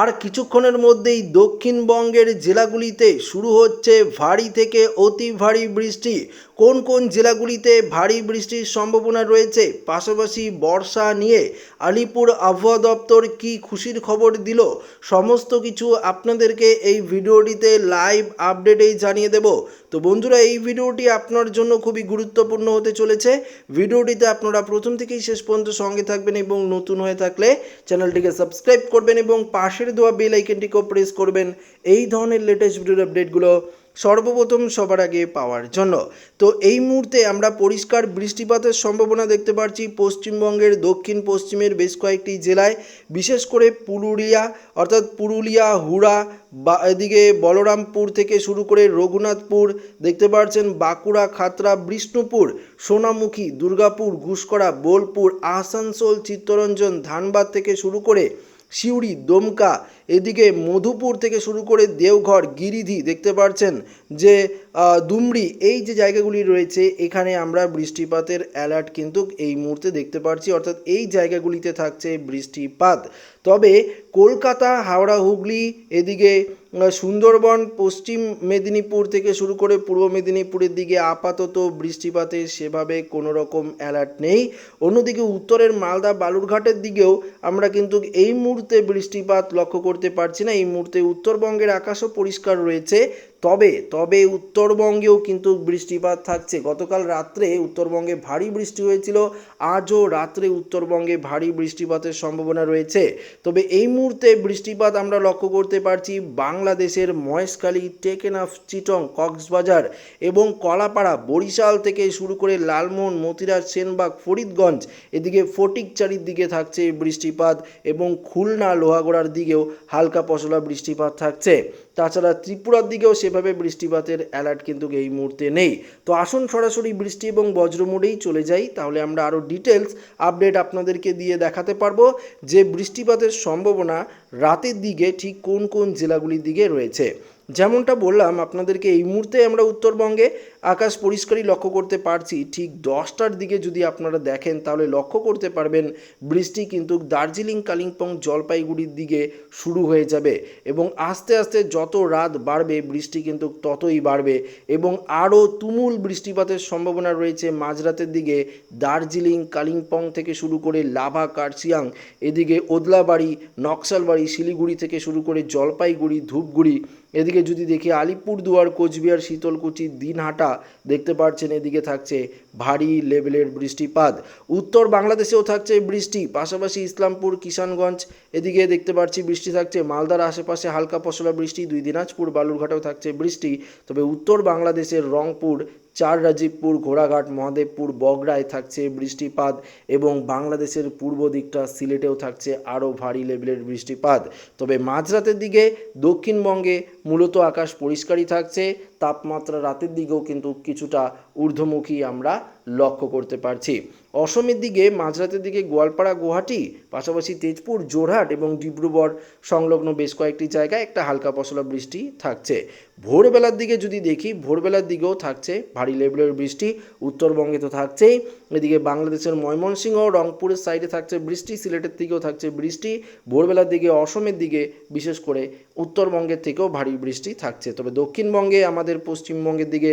আর কিছুক্ষণের মধ্যেই দক্ষিণবঙ্গের জেলাগুলিতে শুরু হচ্ছে ভারী থেকে অতি ভারী বৃষ্টি। কোন কোন জেলাগুলিতে ভারী বৃষ্টির সম্ভাবনা রয়েছে? পাশাপাশি বর্ষা নিয়ে আলিপুর আবহাওয়া দপ্তর কি খুশির খবর দিল? সমস্ত কিছু আপনাদেরকে এই ভিডিওটিতে লাইভ আপডেটেই জানিয়ে দেব। তো বন্ধুরা, এই ভিডিওটি আপনার জন্য খুবই গুরুত্বপূর্ণ হতে চলেছে। ভিডিওটিতে আপনারা প্রথম থেকেই শেষ পর্যন্ত সঙ্গে থাকবেন এবং নতুন হয়ে থাকলে চ্যানেলটিকে সাবস্ক্রাইব করবেন এবং পাশের দেওয়া বেল আইকনটিকেও প্রেস করবেন। এই ধরনের লেটেস্ট ভিডিওর আপডেটগুলো সর্বপ্রথম সবার আগে পাওয়ার জন্য। তো এই মুহূর্তে আমরা পরিষ্কার বৃষ্টিপাতের সম্ভাবনা দেখতে পাচ্ছি পশ্চিমবঙ্গের দক্ষিণ পশ্চিমের বেশ কয়েকটি জেলায়। বিশেষ করে পুরুলিয়া, অর্থাৎ পুরুলিয়া, হুড়া, বা এদিকে বলরামপুর থেকে শুরু করে রঘুনাথপুর দেখতে পাচ্ছেন বাঁকুড়া খাতড়া বিষ্ণুপুর, সোনামুখী, দুর্গাপুর ঘুষকরা বোলপুর, আসানসোল, চিত্তরঞ্জন, ধানবাদ থেকে শুরু করে সিউড়ি, দমকা এদিকে মধুপুর থেকে শুরু করে দেওঘর, গিরিধি দেখতে পাচ্ছেন যে দুমড়ি, এই যে জায়গাগুলি রয়েছে, এখানে আমরা বৃষ্টিপাতের অ্যালার্ট কিন্তু এই মুহূর্তে দেখতে পাচ্ছি অর্থাৎ এই জায়গাগুলিতে থাকছে বৃষ্টিপাত। তবে কলকাতা, হাওড়া, হুগলি, এদিকে সুন্দরবন, পশ্চিম মেদিনীপুর থেকে শুরু করে পূর্ব মেদিনীপুরের দিকে আপাতত বৃষ্টিপাতের সেভাবে কোনো রকম অ্যালার্ট নেই। অন্যদিকে উত্তরের মালদা, বালুরঘাটের দিকেও আমরা কিন্তু এই মুহূর্তে বৃষ্টিপাত লক্ষ্য করতে পারছি না। এই মুহূর্তে উত্তরবঙ্গের আকাশও পরিষ্কার রয়েছে। তবে তবে উত্তরবঙ্গেও কিন্তু বৃষ্টিপাত থাকছে। গতকাল রাত্রে উত্তরবঙ্গে ভারী বৃষ্টি হয়েছিল, আজও রাত্রে উত্তরবঙ্গে ভারী বৃষ্টিপাতের সম্ভাবনা রয়েছে। তবে এই মুহূর্তে বৃষ্টিপাত আমরা লক্ষ্য করতে পারছি বাংলাদেশের মহেশখালী, টেকেনাফ, চিটং, কক্সবাজার এবং কলাপাড়া, বরিশাল থেকে শুরু করে লালমোহন মতিরাজ সেনবাগ, ফরিদগঞ্জ, এদিকে ফটিকচারির দিকে থাকছে বৃষ্টিপাত এবং খুলনা, লোহাগড়ার দিকেও হালকা পশলা বৃষ্টিপাত থাকছে। তাছাড়া ত্রিপুরার দিকেও সেভাবে বৃষ্টিপাতের অ্যালার্ট কিন্তু এই মুহূর্তে নেই। তো আসুন সরাসরি বৃষ্টি এবং বজ্রমোডেই চলে যাই, তাহলে আমরা আরও ডিটেলস আপডেট আপনাদেরকে দিয়ে দেখাতে পারব যে বৃষ্টিপাতের সম্ভাবনা রাতের দিকে ঠিক কোন কোন জেলাগুলির দিকে রয়েছে। যেমনটা বললাম, আপনাদেরকে এই মুহূর্তে আমরা উত্তরবঙ্গে আকাশ পরিষ্কারই লক্ষ্য করতে পারছি। ঠিক দশটার দিকে যদি আপনারা দেখেন, তাহলে লক্ষ্য করতে পারবেন বৃষ্টি কিন্তু দার্জিলিং, কালিম্পং, জলপাইগুড়ির দিকে শুরু হয়ে যাবে এবং আস্তে আস্তে যত রাত বাড়বে, বৃষ্টি কিন্তু ততই বাড়বে এবং আরও তুমুল বৃষ্টিপাতের সম্ভাবনা রয়েছে মাঝরাতের দিকে। দার্জিলিং, কালিম্পং থেকে শুরু করে লাভা কার্সিয়াং এদিকে ওদলাবাড়ি, নকশালবাড়ি, শিলিগুড়ি থেকে শুরু করে জলপাইগুড়ি, ধূপগুড়ি, এদিকে যদি দেখি আলিপুরদুয়ার, কোচবিহার, শীতলকুচি, দিনহাটা দেখতে পাচ্ছেন এদিকে থাকছে ভারী লেভেলের বৃষ্টিপাত। উত্তর বাংলাদেশেও থাকছে বৃষ্টি, পাশাপাশি ইসলামপুর, কিষানগঞ্জ, এদিকে দেখতে পাচ্ছি বৃষ্টি থাকছে। মালদার আশেপাশে হালকা পশলা বৃষ্টি, দুই দিনাজপুর, বালুরঘাটেও থাকছে বৃষ্টি। তবে উত্তর বাংলাদেশের রংপুর চার রাজীবপুর, ঘোড়াঘাট, মহাদেবপুর বগড়ায় থাকছে বৃষ্টিপাত এবং বাংলাদেশের পূর্ব দিকটা সিলেটেও থাকছে আরও ভারী লেভেলের বৃষ্টিপাত। তবে মাঝরাতের দিকে দক্ষিণবঙ্গে মূলত আকাশ পরিষ্কারই থাকছে, তাপমাত্রা রাতের দিকেও কিন্তু কিছুটা ঊর্ধ্বমুখী আমরা লক্ষ্য করতে পারছি। অসমের দিকে, মাঝরাতের দিকে গোয়ালপাড়া, গুয়াহাটি, পাশাপাশি তেজপুর জোরহাট এবং ডিব্রুগড় সংলগ্ন বেশ কয়েকটি জায়গায় একটা হালকা পশলা বৃষ্টি থাকছে। ভোরবেলার দিকে যদি দেখি, ভোরবেলার দিকেও থাকছে, ভারী লেভেলের বৃষ্টি, উত্তরবঙ্গে তো থাকছেই। এদিকে বাংলাদেশের ময়মনসিংহ রংপুরের সাইডে থাকছে বৃষ্টি, সিলেটের দিকেও থাকছে বৃষ্টি। ভোরবেলার দিকে, অসমের দিকে, বিশেষ করে উত্তরবঙ্গের থেকেও ভারী বৃষ্টি থাকছে। তবে দক্ষিণবঙ্গে, আমাদের পশ্চিমবঙ্গের দিকে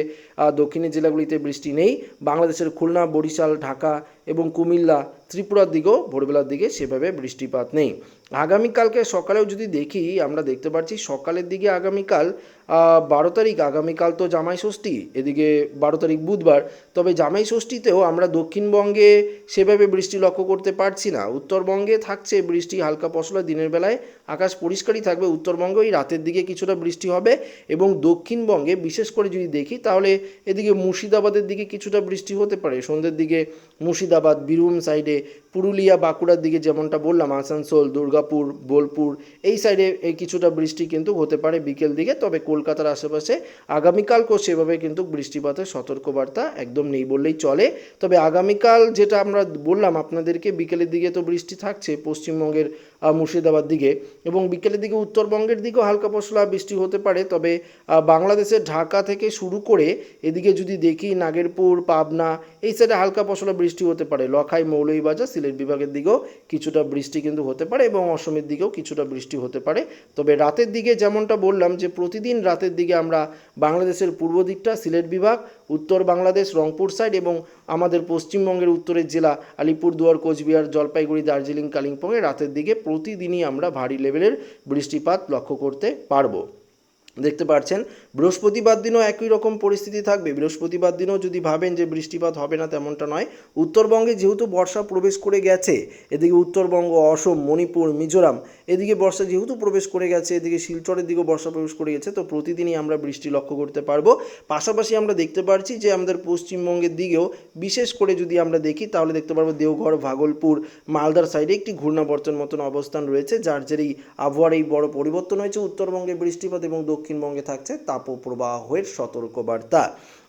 দক্ষিণের জেলাগুলিতে বৃষ্টি নেই। বাংলাদেশের খুলনা, বরিশাল, ঢাকা এবং কুমিল্লা ত্রিপুরার দিকেও ভোরবেলার দিকে সেভাবে বৃষ্টিপাত নেই। আগামীকালকে সকালেও যদি দেখি, আমরা দেখতে পাচ্ছি সকালের দিকে আগামীকাল বারো তারিখ, আগামীকাল তো জামাই ষষ্ঠী, এদিকে বারো তারিখ বুধবার, তবে জামাই ষষ্ঠীতেও আমরা দক্ষিণবঙ্গে সেভাবে বৃষ্টি লক্ষ্য করতে পারছি না। উত্তরবঙ্গে থাকছে বৃষ্টি হালকা পশলা, দিনের বেলায় আকাশ পরিষ্কারই থাকবে। উত্তরবঙ্গে ওই রাতের দিকে কিছুটা বৃষ্টি হবে এবং দক্ষিণবঙ্গে, বিশেষ করে যদি দেখি, তাহলে এদিকে মুর্শিদাবাদের দিকে কিছুটা বৃষ্টি হতে পারে। সন্ধ্যের দিকে মুর্শিদাবাদ, বীরভূম সাইডে পুরুলিয়া, বাঁকুড়ার দিকে যেমনটা বললাম, আসানসোল, দুর্গাপুর, বোলপুর, এই সাইডে এই কিছুটা বৃষ্টি কিন্তু হতে পারে বিকেল দিকে, তবে কলকাতার আশেপাশে আগামীকালকেও সেভাবে কিন্তু বৃষ্টিপাতের সতর্কবার্তা একদম নেই বললেই চলে। তবে আগামীকাল যেটা আমরা বললাম, আপনাদেরকে বিকেলের দিকে তো বৃষ্টি থাকছে পশ্চিমবঙ্গের মুর্শিদাবাদ দিকে এবং বিকেলের দিকে উত্তরবঙ্গের দিকেও হালকা পশলা বৃষ্টি হতে পারে, তবে বাংলাদেশের ঢাকা থেকে শুরু করে এদিকে যদি দেখি নাগেরপুর, পাবনা, এই সাইডে হালকা পশলা বৃষ্টি হতে পারে। লখাই মৌলভীবাজার সিলেট বিভাগের দিকেও কিছুটা বৃষ্টি কিন্তু হতে পারে এবং অসমের দিকেও কিছুটা বৃষ্টি হতে পারে। তবে রাতের দিকে যেমনটা বললাম যে, প্রতিদিন রাতের দিকে আমরা বাংলাদেশের পূর্ব দিকটা সিলেট বিভাগ, উত্তর বাংলাদেশ, রংপুর সাইড এবং আমাদের পশ্চিমবঙ্গের উত্তরের জেলা আলিপুরদুয়ার, কোচবিহার, জলপাইগুড়ি, দার্জিলিং, কালিম্পংয়ে রাতের দিকে প্রতিদিনই আমরা ভারী লেভেলের বৃষ্টিপাত লক্ষ্য করতে পারব। দেখতে পাচ্ছেন বৃহস্পতিবার দিনও একই রকম পরিস্থিতি থাকবে। বৃহস্পতিবার দিনও যদি ভাবেন যে বৃষ্টিপাত হবে না তেমনটা নয়, উত্তরবঙ্গে যেহেতু বর্ষা প্রবেশ করে গেছে, এদিকে উত্তরবঙ্গ, অসম, মণিপুর, মিজোরাম, এদিকে বর্ষা যেহেতু প্রবেশ করে গেছে, এদিকে শিলচরের দিকেও বর্ষা প্রবেশ করে গেছে, তো প্রতিদিনই আমরা বৃষ্টি লক্ষ্য করতে পারব। পাশাপাশি আমরা দেখতে পারছি যে আমাদের পশ্চিমবঙ্গের দিকেও বিশেষ করে যদি আমরা দেখি, তাহলে দেখতে পারব দেওঘর, ভাগলপুর, মালদার সাইডে একটি ঘূর্ণাবর্তন মতন অবস্থান রয়েছে, যার জেরেই আবহাওয়ার এই বড় পরিবর্তন হয়েছে। উত্তরবঙ্গে বৃষ্টিপাত এবং দক্ষিণবঙ্গে থাকছে তাপপ্রবাহের সতর্কবার্তা।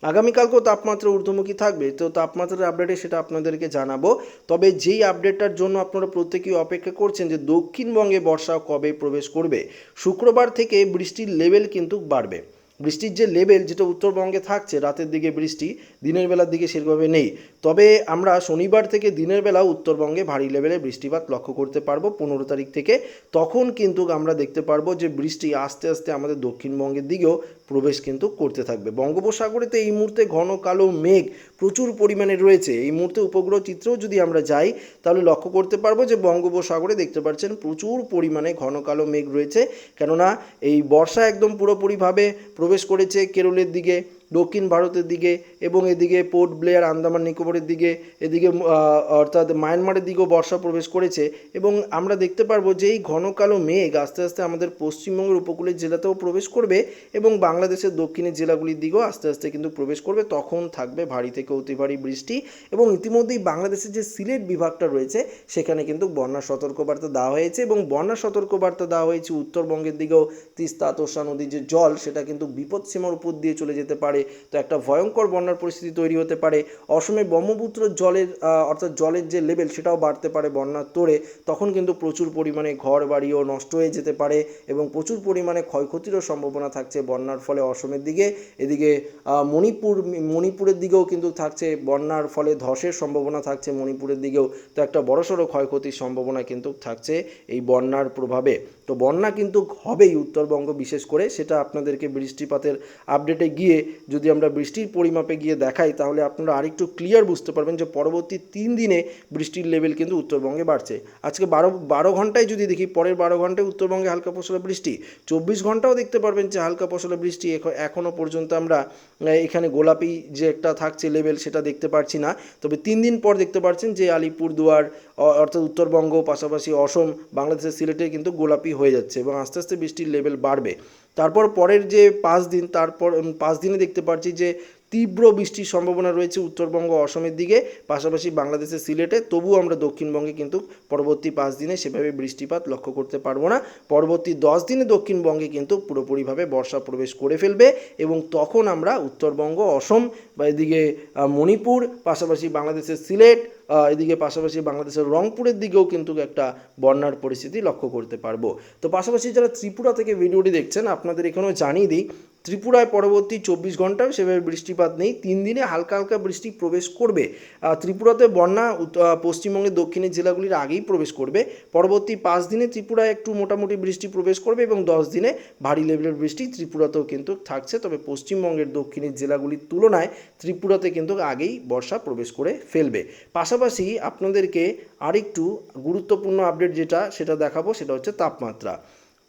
আগামীকালকেও তাপমাত্রা ঊর্ধ্বমুখী থাকবে। তো তাপমাত্রার আপডেটে সেটা আপনাদেরকে জানাব। তবে যেই আপডেটটার জন্য আপনারা প্রত্যেকেই অপেক্ষা করছেন যে দক্ষিণবঙ্গে বর্ষা কবে প্রবেশ করবে, শুক্রবার থেকে বৃষ্টির লেভেল কিন্তু বাড়বে। বৃষ্টির যে লেভেল যেটা উত্তরবঙ্গে থাকছে, রাতের দিকে বৃষ্টি, দিনের বেলার দিকে সেরকমভাবে নেই। তবে আমরা শনিবার থেকে দিনের বেলা উত্তরবঙ্গে ভারী লেভেলে বৃষ্টিপাত লক্ষ্য করতে পারব পনেরো তারিখ থেকে। তখন কিন্তু আমরা দেখতে পারব যে বৃষ্টি আস্তে আস্তে আমাদের দক্ষিণবঙ্গের দিকেও প্রবেশ কিন্তু করতে থাকবে। বঙ্গোপসাগরেতে এই মুহূর্তে ঘন কালো মেঘ প্রচুর পরিমাণে রয়েছে। এই মুহূর্তে উপগ্রহ চিত্রেও যদি আমরা যাই, তাহলে লক্ষ্য করতে পারব যে বঙ্গোপসাগরে দেখতে পাচ্ছেন প্রচুর পরিমাণে ঘন কালো মেঘ রয়েছে। কেননা এই বর্ষা একদম পুরোপুরিভাবে প্রবেশ করেছে কেরলের দিকে। দক্ষিণ ভারতের দিকে এবং এদিকে পোর্ট ব্লেয়ার, আন্দামান নিকোবরের দিকে, এদিকে অর্থাৎ মায়ানমারের দিকেও বর্ষা প্রবেশ করেছে এবং আমরা দেখতে পারব যে এই ঘন কালো মেঘ আস্তে আস্তে আমাদের পশ্চিমবঙ্গের উপকূলের জেলাতেও প্রবেশ করবে এবং বাংলাদেশের দক্ষিণের জেলাগুলির দিকেও আস্তে আস্তে কিন্তু প্রবেশ করবে। তখন থাকবে ভারী থেকে অতি ভারী বৃষ্টি এবং ইতিমধ্যেই বাংলাদেশের যে সিলেট বিভাগটা রয়েছে সেখানে কিন্তু বন্যা সতর্কবার্তা দেওয়া হয়েছে এবং বন্যা সতর্কবার্তা দেওয়া হয়েছে উত্তরবঙ্গের দিকেও তিস্তা, তোষা নদীর যে জল সেটা কিন্তু বিপদসীমার উপর দিয়ে চলে যেতে পারে। তো একটা ভয়ঙ্কর বন্যার পরিস্থিতি তৈরি হতে পারে। অসমে ব্রহ্মপুত্র জলের অর্থাৎ জলের যে লেভেল সেটাও বাড়তে পারে বন্যার তোড়ে। তখন কিন্তু প্রচুর পরিমাণে ঘর বাড়িও নষ্ট হয়ে যেতে পারে এবং প্রচুর পরিমাণে ক্ষয়ক্ষতিরও সম্ভাবনা থাকছে বন্যার ফলে অসমের দিকে। এদিকে মণিপুর, মণিপুরের দিকেও কিন্তু থাকছে বন্যার ফলে ধসের সম্ভাবনা থাকছে মণিপুরের দিকেও। তো একটা বড়সড় ক্ষয়ক্ষতির সম্ভাবনা কিন্তু থাকছে এই বন্যার প্রভাবে। তো বন্যা কিন্তু হবেই উত্তরবঙ্গ, বিশেষ করে সেটা আপনাদেরকে বৃষ্টিপাতের আপডেটে গিয়ে যদি আমরা বৃষ্টির পরিমাপে গিয়ে দেখাই, তাহলে আপনারা আরেকটু ক্লিয়ার বুঝতে পারবেন যে পরবর্তী তিন দিনে বৃষ্টির লেভেল কিন্তু উত্তরবঙ্গে বাড়ছে। আজকে বারো বারো ঘন্টায় যদি দেখি, পরের বারো ঘন্টায় উত্তরবঙ্গে হালকা পশলা বৃষ্টি, চব্বিশ ঘন্টাও দেখতে পারবেন যে হালকা পশলা বৃষ্টি এখনও পর্যন্ত আমরা এখানে গোলাপি যে একটা থাকছে লেভেল সেটা দেখতে পারছি না। তবে তিন দিন পর দেখতে পাচ্ছেন যে আলিপুরদুয়ার অর্থাৎ উত্তরবঙ্গ, পাশাপাশি অসম, বাংলাদেশের সিলেটে কিন্তু গোলাপি হয়ে যাচ্ছে এবং আস্তে আস্তে বৃষ্টির লেভেল বাড়বে। তারপর পরের যে পাঁচ দিন, তারপর পাঁচ দিনে দেখতে পাচ্ছি যে তীব্র বৃষ্টির সম্ভাবনা রয়েছে উত্তরবঙ্গ অসমের দিকে, পাশাপাশি বাংলাদেশের সিলেটে, তবুও আমরা দক্ষিণবঙ্গে কিন্তু পরবর্তী পাঁচ দিনে সেভাবে বৃষ্টিপাত লক্ষ্য করতে পারব না। পরবর্তী দশ দিনে দক্ষিণবঙ্গে কিন্তু পুরোপুরিভাবে বর্ষা প্রবেশ করে ফেলবে এবং তখন আমরা উত্তরবঙ্গ, অসম বা এদিকে মণিপুর, পাশাপাশি বাংলাদেশের সিলেট এদিকে পাশাপাশি বাংলাদেশের রংপুরের দিকেও কিন্তু একটা বন্যার পরিস্থিতি লক্ষ্য করতে পারব। তো পাশাপাশি যারা ত্রিপুরা থেকে ভিডিওটি দেখছেন, আপনাদের এখানেও জানিয়ে দিই ত্রিপুরায় পরবর্তী চব্বিশ ঘন্টায় সেভাবে বৃষ্টিপাত নেই। তিন দিনে হালকা হালকা বৃষ্টি প্রবেশ করবে। ত্রিপুরাতে বন্যা পশ্চিমবঙ্গের দক্ষিণের জেলাগুলির আগেই প্রবেশ করবে। পরবর্তী পাঁচ দিনে ত্রিপুরায় একটু মোটামুটি বৃষ্টি প্রবেশ করবে এবং দশ দিনে ভারী লেভেলের বৃষ্টি ত্রিপুরাতেও কিন্তু থাকছে। তবে পশ্চিমবঙ্গের দক্ষিণের জেলাগুলির তুলনায় ত্রিপুরাতে কিন্তু আগেই বর্ষা প্রবেশ করে ফেলবে। পাশাপাশি আপনাদেরকে আরেকটু গুরুত্বপূর্ণ আপডেট যেটা, সেটা দেখাবো, সেটা হচ্ছে তাপমাত্রা।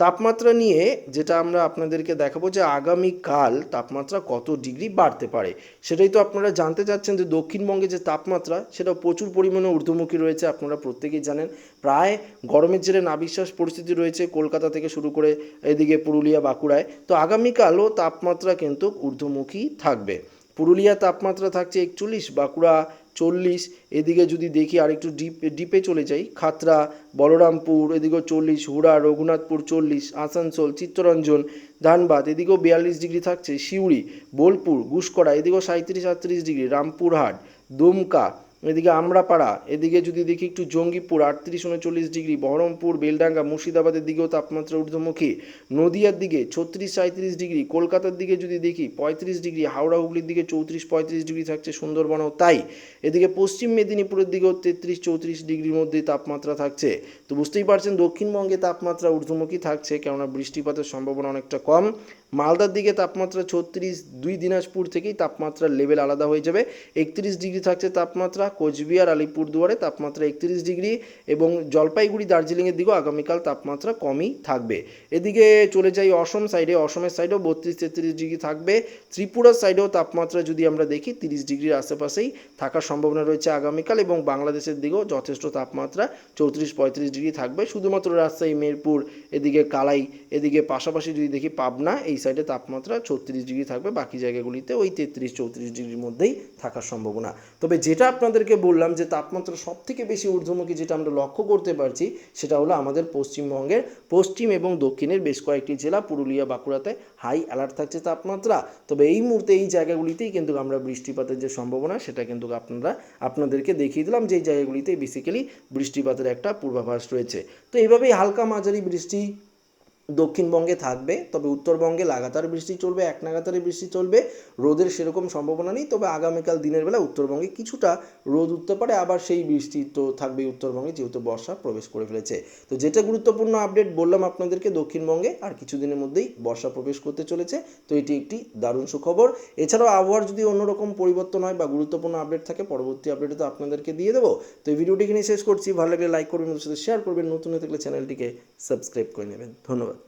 তাপমাত্রা নিয়ে যেটা আমরা আপনাদেরকে দেখাবো যে আগামীকাল তাপমাত্রা কত ডিগ্রি বাড়তে পারে, সেটাই তো আপনারা জানতে চাচ্ছেন যে দক্ষিণবঙ্গে যে তাপমাত্রা সেটা প্রচুর পরিমাণে ঊর্ধ্বমুখী রয়েছে আপনারা প্রত্যেকেই জানেন। প্রায় গরমের জেরে নাবিশ্বাস পরিস্থিতি রয়েছে কলকাতা থেকে শুরু করে এদিকে পুরুলিয়া, বাঁকুড়ায়। তো আগামীকালও তাপমাত্রা কিন্তু ঊর্ধ্বমুখী থাকবে। পুরুলিয়া তাপমাত্রা থাকছে একচল্লিশ, বাঁকুড়া চল্লিশ, এদিকে যদি দেখি আরেকটু ডিপ ডিপে চলে যাই, খাতরা, বলরামপুর, এদিকেও চল্লিশ, হুড়া, রঘুনাথপুর চল্লিশ, আসানসোল, চিত্তরঞ্জন, ধানবাদ, এদিকেও বিয়াল্লিশ ডিগ্রি থাকছে, সিউড়ি, বোলপুর, গুসকরা, এদিকেও সাঁত্রিশ আটত্রিশ ডিগ্রি, রামপুরহাট, দুমকা এদিকে আমরাপাড়া, এদিকে যদি দেখি একটু জঙ্গিপুর, আটত্রিশ উনচল্লিশ ডিগ্রি, বহরমপুর, বেলডাঙ্গা, মুর্শিদাবাদের দিকেও তাপমাত্রা ঊর্ধ্বমুখী। নদিয়ার দিকে ছত্রিশ সাঁত্রিশ ডিগ্রি, কলকাতার দিকে যদি দেখি পঁয়ত্রিশ ডিগ্রি, হাওড়া, হুগলির দিকে চৌত্রিশ পঁয়ত্রিশ ডিগ্রি থাকছে সুন্দরবনেও তাই। এদিকে পশ্চিম মেদিনীপুরের দিকেও তেত্রিশ চৌত্রিশ ডিগ্রির মধ্যে তাপমাত্রা থাকছে। তো বুঝতেই পারছেন দক্ষিণবঙ্গে তাপমাত্রা ঊর্ধ্বমুখী থাকছে, কেননা বৃষ্টিপাতের সম্ভাবনা অনেকটা কম। মালদার দিকে তাপমাত্রা ছত্রিশ দুই দিনাজপুর থেকেই তাপমাত্রার লেভেল আলাদা হয়ে যাবে। একত্রিশ ডিগ্রি থাকছে তাপমাত্রা। কোচবিহার, আলিপুরদুয়ারে তাপমাত্রা একত্রিশ ডিগ্রি এবং জলপাইগুড়ি, দার্জিলিংয়ের দিকেও আগামীকাল তাপমাত্রা কমই থাকবে। এদিকে চলে যাই অসম সাইডে অসমের সাইডেও বত্রিশ তেত্রিশ ডিগ্রি থাকবে। ত্রিপুরার সাইডেও তাপমাত্রা যদি আমরা দেখি, তিরিশ ডিগ্রির আশেপাশেই থাকার সম্ভাবনা রয়েছে আগামীকাল এবং বাংলাদেশের দিকেও যথেষ্ট তাপমাত্রা চৌত্রিশ পঁয়ত্রিশ ডিগ্রি থাকবে। শুধুমাত্র রাজশাহী, মেরপুর, এদিকে কালাই, এদিকে পাশাপাশি যদি দেখি পাবনা, এই সাইডে তাপমাত্রা ছত্রিশ ডিগ্রি থাকবে, বাকি জায়গাগুলিতে ওই তেত্রিশ, চৌত্রিশ ডিগ্রির মধ্যেই থাকার সম্ভাবনা। তবে যেটা আপনাদেরকে বললাম যে তাপমাত্রা সব থেকে বেশি ঊর্ধ্বমুখী যেটা আমরা লক্ষ্য করতে পারছি, সেটা হলো আমাদের পশ্চিমবঙ্গের পশ্চিম এবং দক্ষিণের বেশ কয়েকটি জেলা, পুরুলিয়া, বাঁকুড়াতে হাই অ্যালার্ট থাকছে তাপমাত্রা। তবে এই মুহূর্তে এই জায়গাগুলিতেই কিন্তু আমরা বৃষ্টিপাতের যে সম্ভাবনা, সেটা কিন্তু আপনারা, আপনাদেরকে দেখিয়ে দিলাম যে এই জায়গাগুলিতে বেসিক্যালি বৃষ্টিপাতের একটা পূর্বাভাস রয়েছে। তো এইভাবেই হালকা মাঝারি বৃষ্টি দক্ষিণবঙ্গে থাকবে, তবে উত্তরবঙ্গে লাগাতার বৃষ্টি চলবে এক নাগাতারে বৃষ্টি চলবে, রোদের সেরকম সম্ভাবনা নেই, তবে আগামীকাল দিনের বেলা উত্তরবঙ্গে কিছুটা রোদ উঠতে পারে, আবার সেই বৃষ্টি তো থাকবে উত্তরবঙ্গে যেহেতু বর্ষা প্রবেশ করে ফেলেছে। তো যেটা গুরুত্বপূর্ণ আপডেট বললাম আপনাদেরকে, দক্ষিণবঙ্গে আর কিছুদিনের মধ্যেই বর্ষা প্রবেশ করতে চলেছে, তো এটি একটি দারুণ সুখবর। এছাড়াও আবহাওয়ার যদি অন্যরকম পরিবর্তন হয় বা গুরুত্বপূর্ণ আপডেট থাকে, পরবর্তী আপডেটে তো আপনাদেরকে দিয়ে দেবো। তো এই ভিডিওটি এখানে শেষ করছি, ভালো লাগলে লাইক করবেন সাথে শেয়ার করবেন, নতুন হয়ে থাকলে চ্যানেলটিকে সাবস্ক্রাইব করে নেবেন। ধন্যবাদ।